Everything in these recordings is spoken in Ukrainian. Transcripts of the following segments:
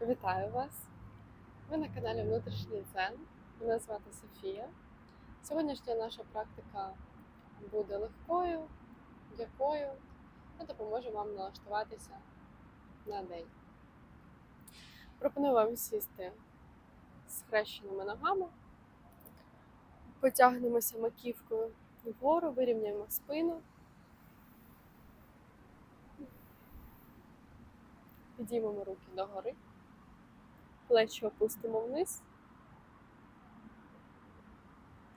Вітаю вас! Ви на каналі Внутрішній Дзен. Мене звати Софія. Сьогоднішня наша практика буде легкою, м'якою та допоможе вам налаштуватися на день. Пропоную вам сісти з хрещеними ногами, потягнемося маківкою вгору, вирівняємо спину. Підіймемо руки догори, плечі опустимо вниз,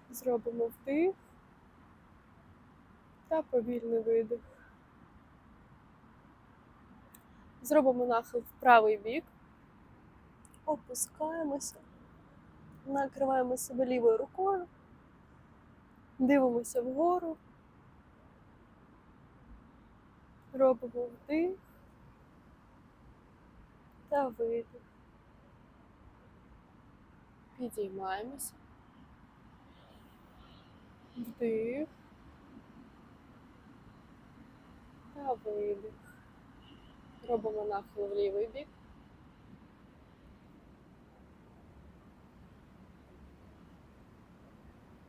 зробимо вдих та повільний видих. Зробимо нахил в правий бік, опускаємося, накриваємо себе лівою рукою, дивимося вгору, робимо вдих та видих. Підіймаємося. Вдих. Та видих. Робимо нахил в лівий бік.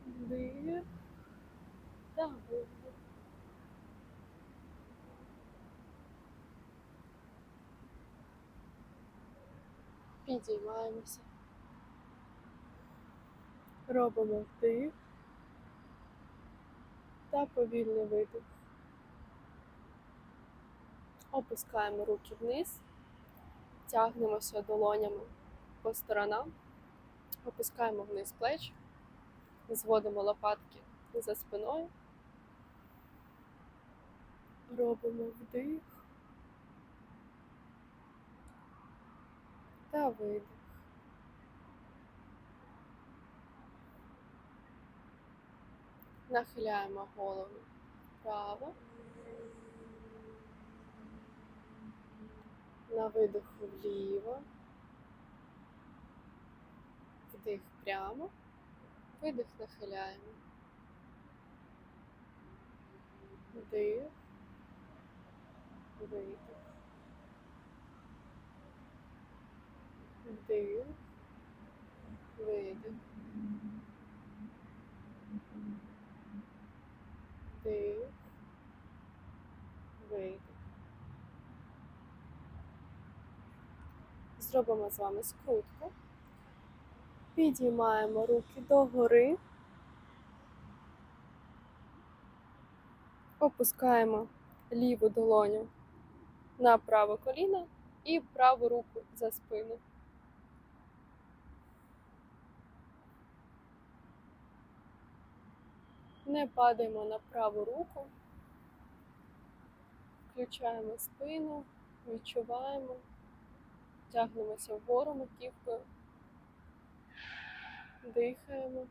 Вдих. Та видих. Підіймаємося. Робимо вдих та повільний видих. Опускаємо руки вниз, тягнемося долонями по сторонам, опускаємо вниз плечі, зводимо лопатки за спиною, робимо вдих. Та видих. Нахиляємо голову вправо. На видоху вліво. Вдих прямо. Видих нахиляємо. Вдих. Видих. Вдих. Видих. Вдих. Видих. Зробимо з вами скрутку. Підіймаємо руки догори. Опускаємо ліву долоню на праве коліно і праву руку за спину. Не падаємо на праву руку, включаємо спину, відчуваємо, тягнемося вгору маківкою, дихаємо.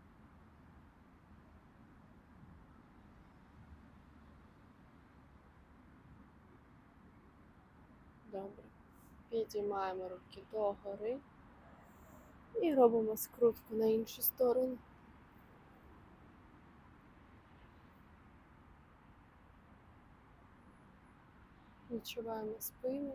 Добре. Підіймаємо руки догори і робимо скрутку на іншу сторону. Відчуваємо спину.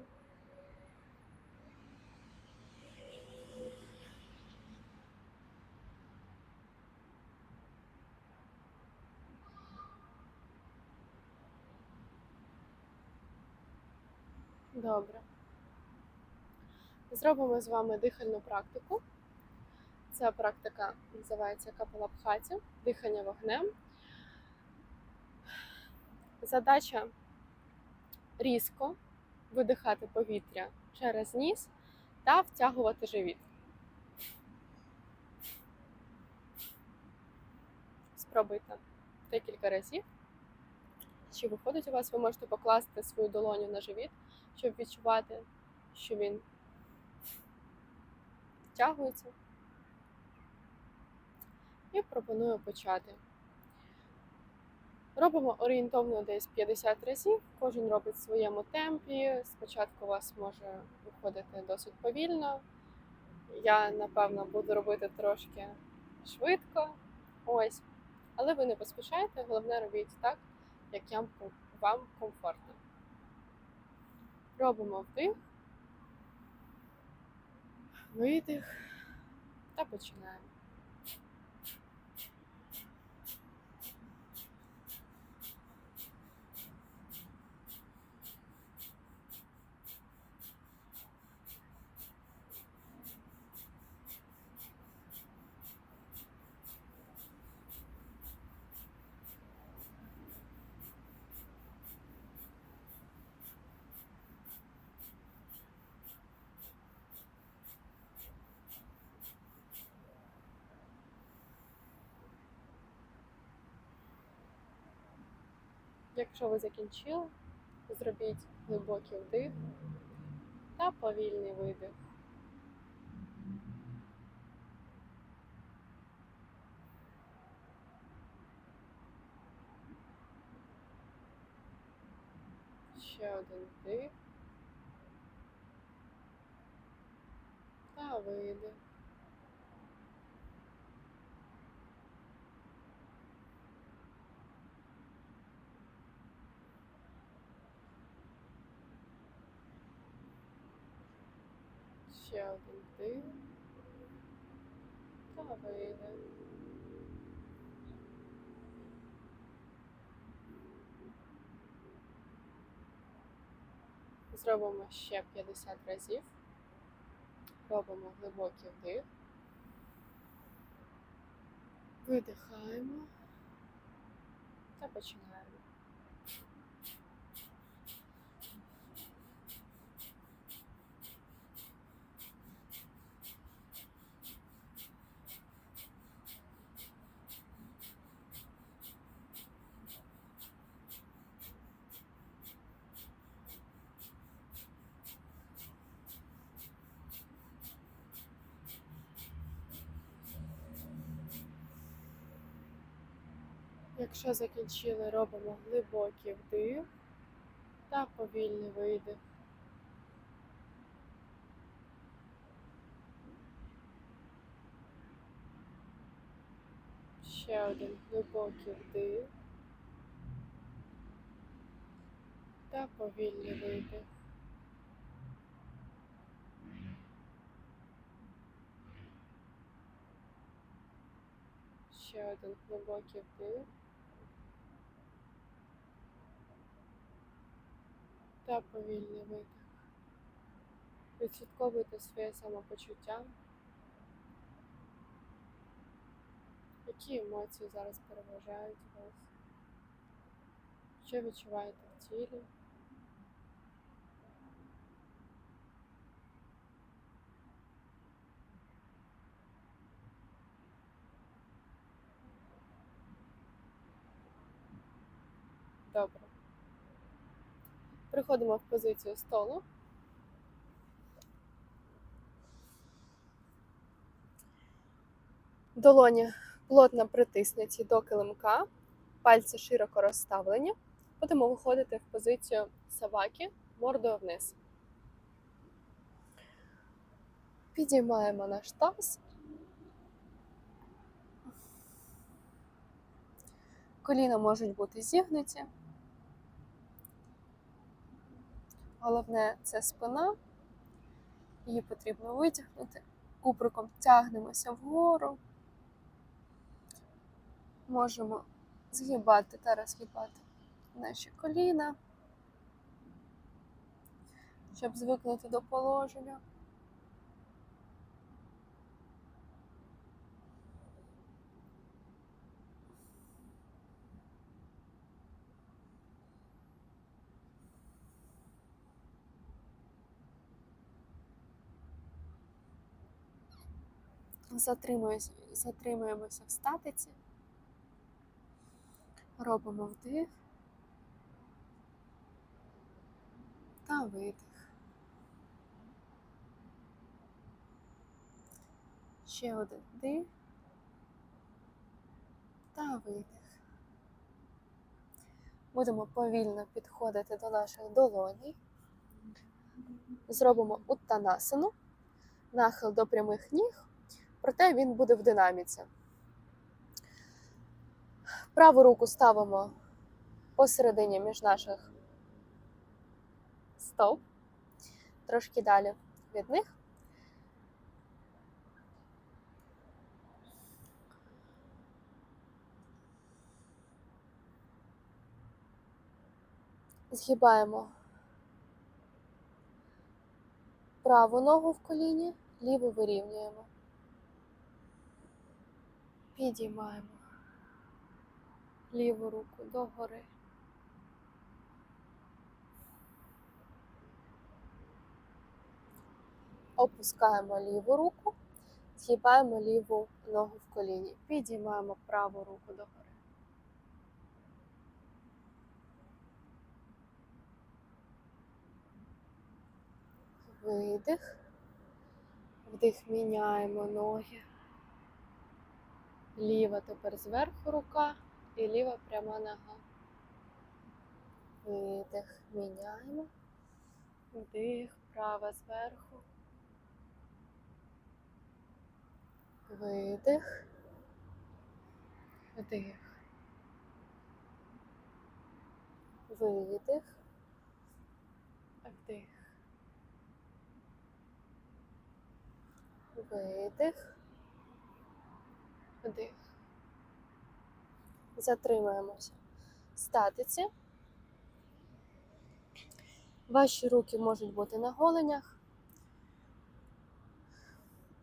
Добре. Зробимо з вами дихальну практику. Ця практика називається капалабхаті, дихання вогнем. Задача різко видихати повітря через ніс та втягувати живіт. Спробуйте декілька разів. Чи виходить у вас, ви можете покласти свою долоню на живіт, щоб відчувати, що він втягується. І пропоную почати. Робимо орієнтовно десь 50 разів. Кожен робить в своєму темпі. Спочатку у вас може виходити досить повільно. Я, напевно, буду робити трошки швидко. Ось. Але ви не поспішайте, головне робіть так, як вам комфортно. Робимо вдих. Видих та починаємо. Якщо ви закінчили, зробіть глибокий вдих та повільний видих. Ще один вдих та видих. Ще один вдих та видих. Зробимо ще 50 разів. Робимо глибокий вдих. Видихаємо та починаємо. Якщо закінчили, робимо глибокий вдих та повільний видих. Ще один глибокий вдих та повільний видих. Ще один глибокий вдих. Та повільний видих. Відслідковуйте своє самопочуття. Які емоції зараз переважають вас? Що відчуваєте в тілі? Добре. Приходимо в позицію столу. Долоні плотно притиснуті до килимка, пальці широко розставлені. Будемо виходити в позицію саваки мордою вниз. Підіймаємо наш таз. Коліна можуть бути зігнуті. Головне це спина. Її потрібно витягнути. Куприком тягнемося вгору. Можемо згибати та розгибати наші коліна, щоб звикнути до положення. Затримуємося, в статиці, робимо вдих та видих. Ще один вдих та видих. Будемо повільно підходити до наших долоній. Зробимо уттанасану, нахил до прямих ніг проте він буде в динаміці. Праву руку ставимо посередині між наших стовп, трошки далі від них. Згибаємо праву ногу в коліні, ліву вирівнюємо. Підіймаємо ліву руку догори. Опускаємо ліву руку, згибаємо ліву ногу в коліні. Підіймаємо праву руку догори. Видих. Вдих міняємо ноги. Ліва тепер зверху рука і ліва пряма нога. Видих, міняємо. Вдих, права зверху. Видих. Вдих. Видих. Вдих. Видих. Вдих. Затримаємося. в Статиці. Ваші руки можуть бути на голенях,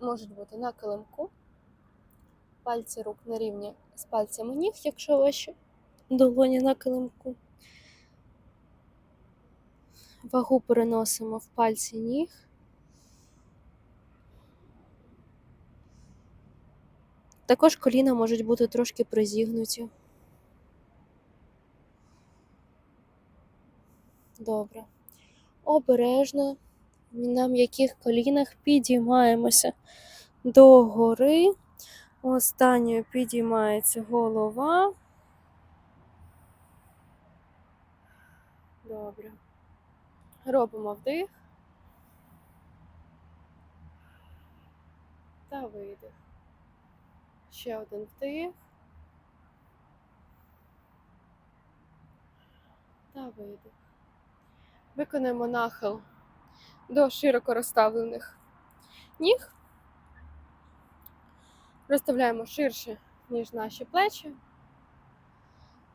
можуть бути на килимку. Пальці рук на рівні з пальцями ніг, якщо ваші долоні на килимку. Вагу переносимо в пальці ніг. Також коліна можуть бути трошки призігнуті. Добре. Обережно на м'яких колінах підіймаємося догори. Останньою підіймається голова. Добре. Робимо вдих та видих. Ще один вдих. Та видих. Виконаємо нахил до широко розставлених ніг. Розставляємо ширше, ніж наші плечі.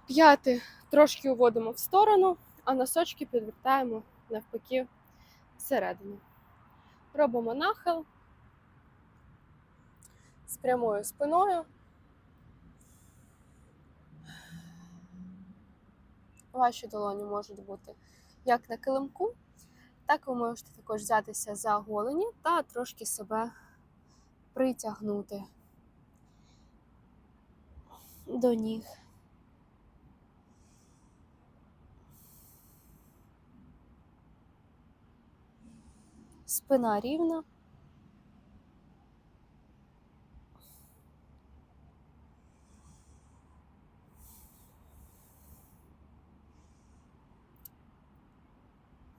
П'яти трошки уводимо в сторону, а носочки підвертаємо навпаки всередину. Робимо нахил з прямою спиною. Ваші долоні можуть бути як на килимку, так ви можете також взятися за голені та трошки себе притягнути до ніг. Спина рівна.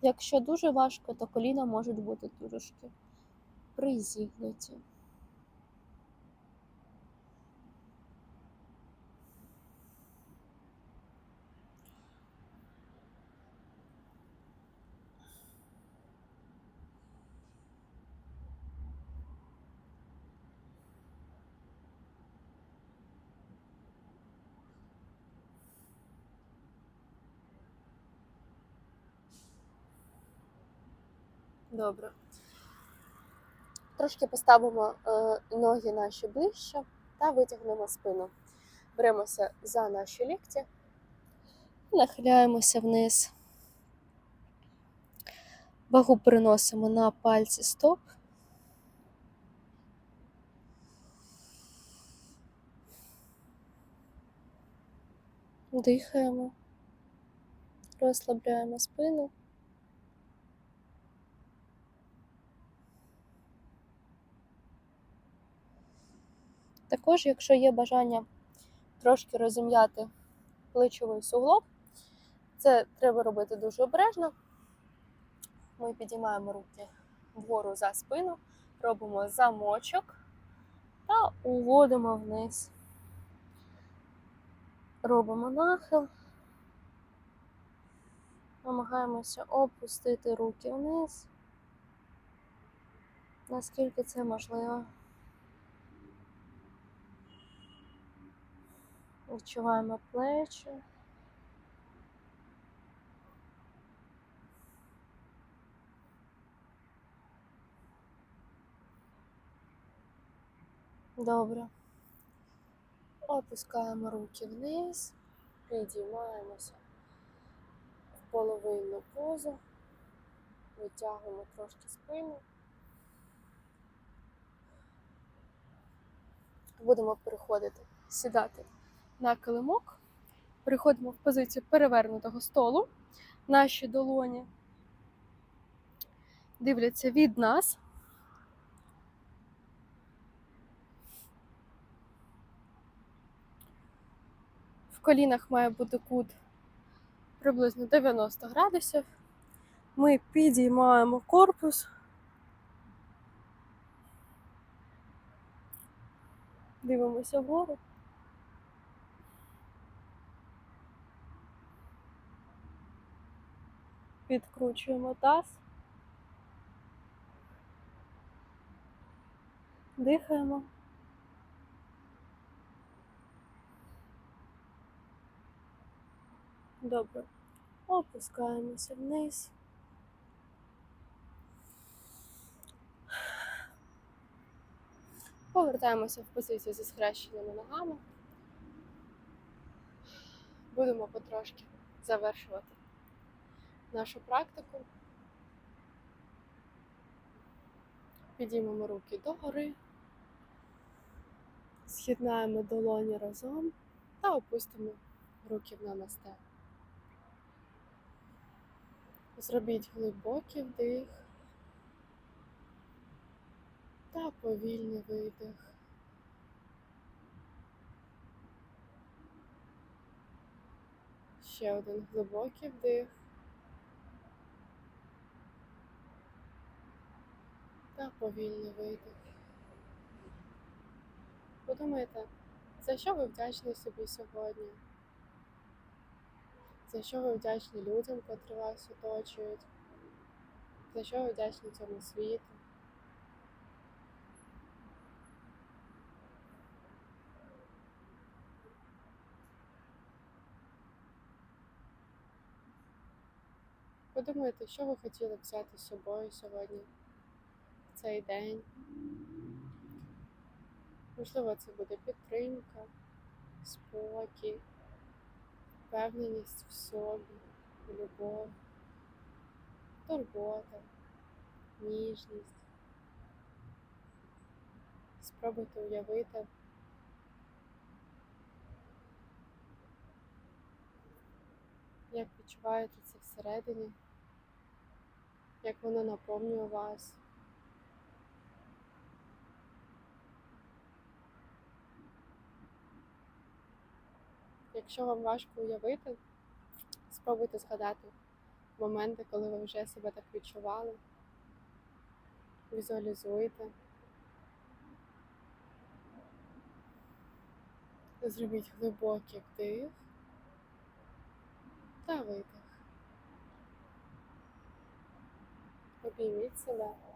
Якщо дуже важко, то коліна можуть бути трошки призігнуті. Добре. Трошки поставимо е, ноги наші ближче та витягнемо спину. Беремося за наші лікті, нахиляємося вниз. Вагу переносимо на пальці стоп. Дихаємо, розслабляємо спину. Також, якщо є бажання трошки розім'яти плечовий суглоб, це треба робити дуже обережно. Ми підіймаємо руки вгору за спину, робимо замочок та уводимо вниз. Робимо нахил, намагаємося опустити руки вниз, наскільки це можливо. відчуваємо плечі. Добре. Опускаємо руки вниз, підіймаємося в половинну позу, витягуємо трошки спину. Будемо переходити, сідати на килимок. Переходимо в позицію перевернутого столу. Наші долоні дивляться від нас. В колінах має бути кут приблизно 90 градусів. Ми підіймаємо корпус. Дивимося вгору. Підкручуємо таз. Дихаємо. Добре. Опускаємося вниз. Повертаємося в позицію зі схрещеними ногами. Будемо потрошки завершувати нашу практику. Підіймемо руки догори, з'єднаємо долоні разом та опустимо руки в намасте. Зробіть глибокий вдих та повільний видих. Ще один глибокий вдих. Та повільний видих. Подумайте, за що ви вдячні собі сьогодні? За що ви вдячні людям, котрі вас оточують? За що ви вдячні цьому світу? Подумайте, що ви хотіли взяти з собою сьогодні, цей день. Можливо, це буде підтримка, спокій, впевненість в собі, любов, турбота, ніжність. Спробуйте уявити, як відчуваєте це всередині, як воно наповнює вас. Якщо вам важко уявити, спробуйте згадати моменти, коли ви вже себе так відчували. Візуалізуйте. Зробіть глибокий вдих та видих. Обійміть себе.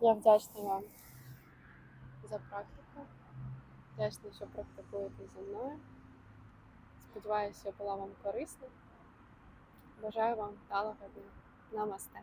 Я вдячна вам за практику. Вдячна, що практикуєте зі мною. Сподіваюся, я була вам корисна. Бажаю вам вдалого дня. Намасте.